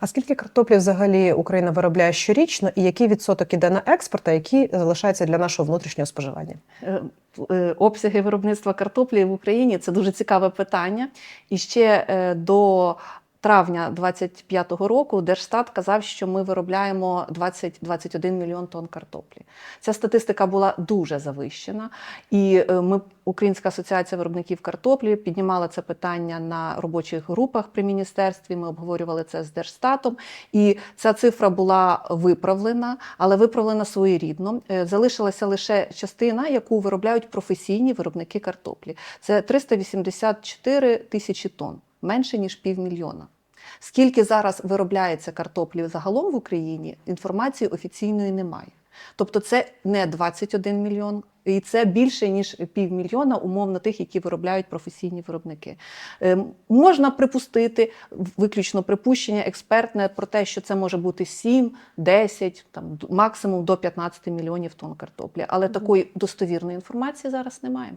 А скільки картоплі взагалі Україна виробляє щорічно, і який відсоток іде на експорт, а який залишається для нашого внутрішнього споживання? Е, е, Обсяги виробництва картоплі в Україні це дуже цікаве питання. І ще е, до травня 25-го року Держстат казав, що ми виробляємо 20-21 мільйон тонн картоплі. Ця статистика була дуже завищена. І е, ми, Українська асоціація виробників картоплі, піднімала це питання на робочих групах при міністерстві. Ми обговорювали це з Держстатом. І ця цифра була виправлена, але виправлена своєрідно. Е, Залишилася лише частина, яку виробляють професійні виробники картоплі. Це 384 тисячі тонн, менше ніж півмільйона. Скільки зараз виробляється картоплі загалом в Україні, інформації офіційної немає. Тобто це не 21 мільйон, і це більше ніж півмільйона, умовно тих, які виробляють професійні виробники. Е, Можна припустити виключно припущення експертне про те, що це може бути 7, 10, там максимум до 15 мільйонів тонн картоплі. Але такої достовірної інформації зараз немає.